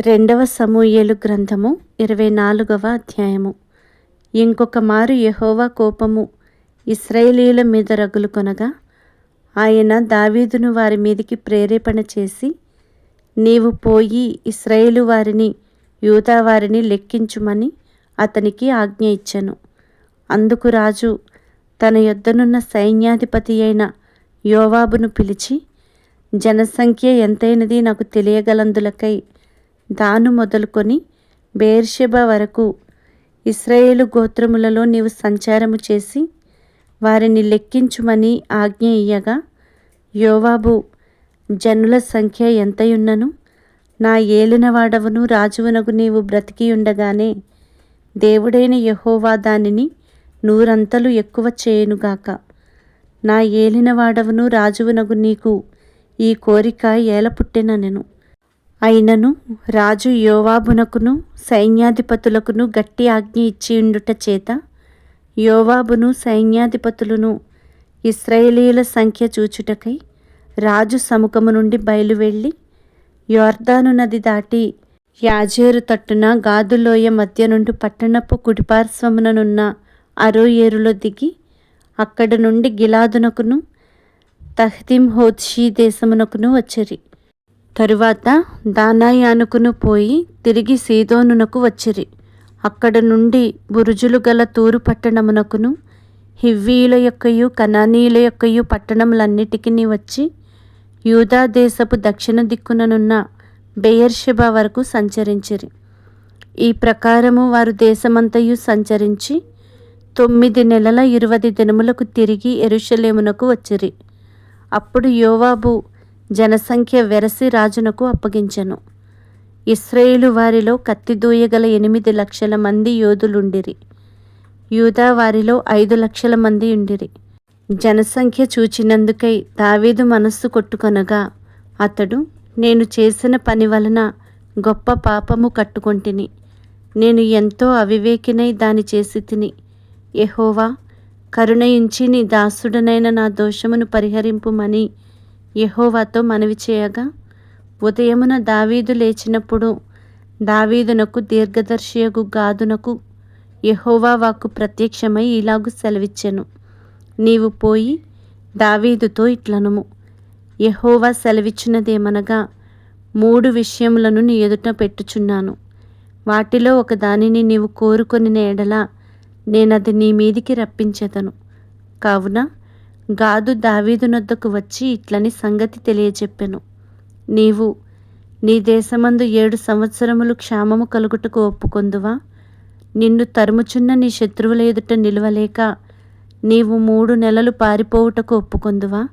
రెండవ సమూయేలు గ్రంథము ఇరవై నాలుగవ అధ్యాయము. ఇంకొక మారు యహోవా కోపము ఇస్రాయేలీల మీద రగులు కొనగా ఆయన దావీదును వారి మీదికి ప్రేరేపణ చేసి నీవు పోయి ఇస్రాయేలు వారిని యూదా వారిని లెక్కించుమని అతనికి ఆజ్ఞ ఇచ్చెను. అందుకు రాజు తన యొద్దనున్న సైన్యాధిపతి అయిన యోవాబును పిలిచి జనసంఖ్య ఎంతైనది నాకు తెలియగలందులకై దాను మొదలుకొని బేర్షెబా వరకు ఇస్రాయేలు గోత్రములలో నీవు సంచారము చేసి వారిని లెక్కించుమని ఆజ్ఞ ఇయ్యగా యోవాబు జనుల సంఖ్య ఎంతయున్నను? నా ఏలినవాడవును రాజువనగు నీవు బ్రతికియుండగానే దేవుడైన యహోవా దానిని నూరంతలు ఎక్కువ చేయునుగాక. నా ఏలినవాడవును రాజువనగు నీకు ఈ కోరిక ఏల పుట్టెననెను అయినను రాజు యోవాబునకును సైన్యాధిపతులకును గట్టి ఆజ్ఞ ఇచ్చియుండుట చేత యోవాబును సైన్యాధిపతులను ఇస్రాయేలీల సంఖ్య చూచుటకై రాజు సముఖము నుండి బయలువెళ్ళి యోర్దాను నది దాటి యాజేరు తట్టున గాదులోయ మధ్య నుండి పట్టణపు కుడిపార్శ్వముననున్న అరోయేరులో దిగి అక్కడ నుండి గిలాదునకును తహ్తింహోత్షీ దేశమునకును వచ్చిరి. తరువాత దానాయానుకును పోయి తిరిగి సీదోనునకు వచ్చిరి. అక్కడ నుండి బురుజులు గల తూరు పట్టణమునకును హివ్వీల యొక్కయు కనానీయుల యొక్కయు పట్టణములన్నిటికీ వచ్చి యూదా దేశపు దక్షిణ దిక్కుననున్న బెయర్షిబా వరకు సంచరించిరి. ఈ ప్రకారము వారు దేశమంతయు సంచరించి తొమ్మిది నెలల ఇరవై దినములకు తిరిగి ఎరుషలేమునకు వచ్చిరి. అప్పుడు యోవాబు జనసంఖ్య వెరసి రాజునకు అప్పగించెను. ఇస్రాయేలు వారిలో కత్తిదూయగల ఎనిమిది లక్షల మంది యోధులుండిరి. యూదా వారిలో ఐదు లక్షల మంది ఉండిరి. జనసంఖ్య చూచినందుకై దావీదు మనస్సు కొట్టుకొనగా అతడు నేను చేసిన పని వలన గొప్ప పాపము కట్టుకొంటిని. నేను ఎంతో అవివేకినై దాని చేసి తిని. ఎహోవా కరుణయించి నీ దాసుడనైన నా దోషమును పరిహరింపుమని యహోవాతో మనవి చేయగా ఉదయమున దావీదు లేచినప్పుడు దావీదునకు దీర్ఘదర్శియగు గాదునకు యహోవా వాక్కు ప్రత్యక్షమై ఇలాగు సెలవిచ్చెను. నీవు పోయి దావీదుతో ఇట్లనుము. యహోవా సెలవిచ్చినదేమనగా మూడు విషయములను నీ ఎదుట పెట్టుచున్నాను. వాటిలో ఒక దానిని నీవు కోరుకొని ఎడల నేనది నీ మీదికి రప్పించెదను. కావున గాదు దావీదునొద్దకు వచ్చి ఇట్లని సంగతి తెలియజెప్పెను. నీవు నీ దేశమందు ఏడు సంవత్సరములు క్షామము కలుగుటకు ఒప్పుకొందువా? నిన్ను తరుముచున్న నీ శత్రువుల ఎదుట నిలవలేక నీవు మూడు నెలలు పారిపోవుటకు ఒప్పుకొందువా?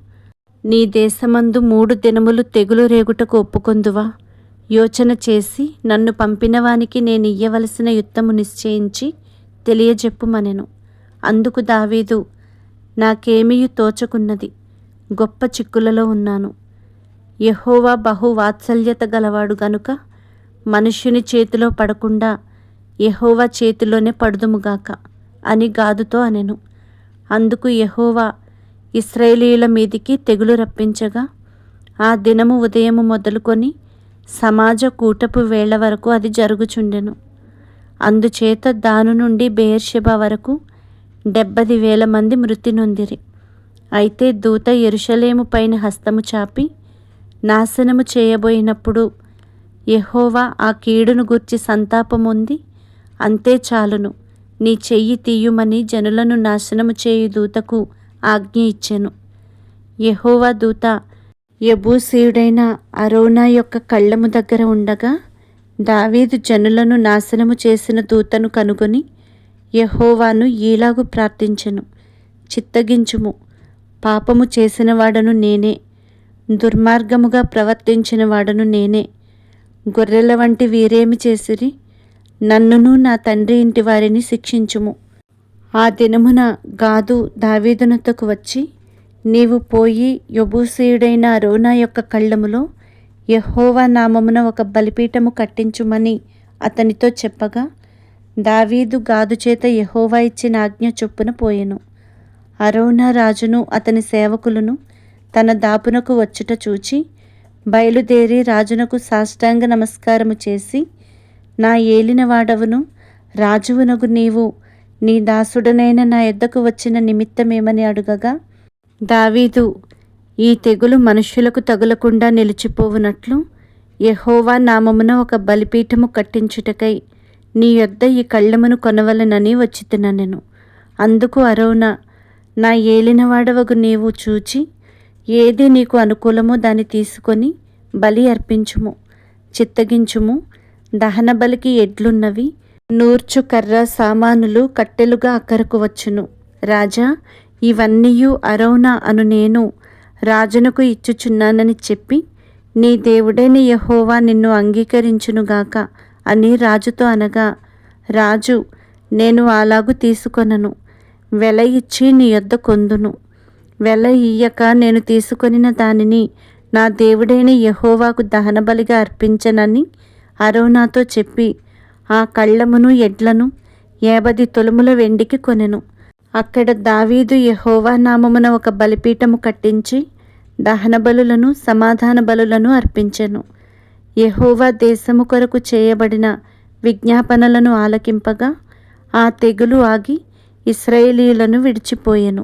నీ దేశమందు మూడు దినములు తెగులు రేగుటకు ఒప్పుకొందువా? యోచన చేసి నన్ను పంపిన వానికి నేను ఇయ్యవలసిన యుద్ధము నిశ్చయించి తెలియజెప్పుమనెను. అందుకు దావీదు నాకేమీ తోచకున్నది. గొప్ప చిక్కులలో ఉన్నాను. యహోవా బహు వాత్సల్యత గలవాడు గనుక మనుష్యుని చేతిలో పడకుండా యహోవా చేతిలోనే పడుదుముగాక అని గాదుతో అనెను. అందుకు యహోవా ఇస్రాయేలీల మీదికి తెగులు రప్పించగా ఆ దినము ఉదయము మొదలుకొని సమాజ కూటపు వేళ వరకు అది జరుగుచుండెను. అందుచేత దాను నుండి బెయర్షెబా వరకు డెబ్బది వేల మంది మృతి నొందిరి. అయితే దూత ఎరుషలేము పైన హస్తము చాపి నాశనము చేయబోయినప్పుడు యహోవా ఆ కీడును గూర్చి సంతాపముంది అంతే చాలును. నీ చెయ్యి తీయుమని జనులను నాశనము చేయు దూతకు ఆజ్ఞ ఇచ్చెను. యహోవా దూత యబూసీయుడైన అరోనా యొక్క కళ్ళము దగ్గర ఉండగా దావీదు జనులను నాశనము చేసిన దూతను కనుగొని యహోవాను ఈలాగు ప్రార్థించెను. చిత్తగించుము. పాపము చేసిన వాడను నేనే. దుర్మార్గముగా ప్రవర్తించిన వాడను నేనే. గొర్రెల వంటి వీరేమి చేసిరి? నన్నును నా తండ్రి ఇంటి వారిని శిక్షించుము. ఆ దినమున గాదు దావీదునతకు వచ్చి నీవు పోయి యబూసీయుడైన రోనా యొక్క కళ్ళములో యహోవా నామమున ఒక బలిపీఠము కట్టించుమని అతనితో చెప్పగా దావీదు గాదు చేత యెహోవా ఇచ్చిన ఆజ్ఞ చొప్పున పోయెను. అరోనా రాజును అతని సేవకులను తన దాపునకు వచ్చుట చూచి బయలుదేరి రాజునకు సాష్టాంగ నమస్కారము చేసి నా ఏలినవాడవును రాజువునగు నీవు నీ దాసుడనైన నా ఎద్దకు వచ్చిన నిమిత్తమేమని అడుగగా దావీదు ఈ తెగులు మనుష్యులకు తగులకుండా నిలిచిపోవునట్లు యహోవా నామమున ఒక బలిపీఠము కట్టించుటకై నీ యొద్ద ఈ కళ్ళెమును కొనవలనని నేను. అందుకు అరౌన నా ఏలినవాడవగు నీవు చూచి ఏది నీకు అనుకూలమో దాన్ని తీసుకొని బలి అర్పించుము చిత్తగించుము. దహన బలికి ఎడ్లున్నవి నూర్చు కర్ర సామానులు కట్టెలుగా అక్కరకు వచ్చును. రాజా ఇవన్నీయు అరౌనా అను నేను రాజునకు ఇచ్చుచున్నానని చెప్పి నీ దేవుడైన యహోవా నిన్ను అంగీకరించునుగాక. అని రాజుతో అనగా రాజు నేను అలాగు తీసుకొనను. వెల ఇచ్చి నీ యొద్ద కొందును. వెల ఇయ్యక నేను తీసుకొనిన దానిని నా దేవుడైన యహోవాకు దహనబలిగా అర్పించనని అరోనాతో చెప్పి ఆ కళ్ళమును ఎడ్లను ఏబది తొలుముల వెండికి కొనెను. అక్కడ దావీదు యహోవా నామమున ఒక బలిపీఠము కట్టించి దహన బలులను సమాధాన బలులను అర్పించెను. యహోవా దేశము కొరకు చేయబడిన విజ్ఞాపనలను ఆలకింపగా ఆ తెగులు ఆగి ఇస్రాయేలీలను విడిచిపోయెను.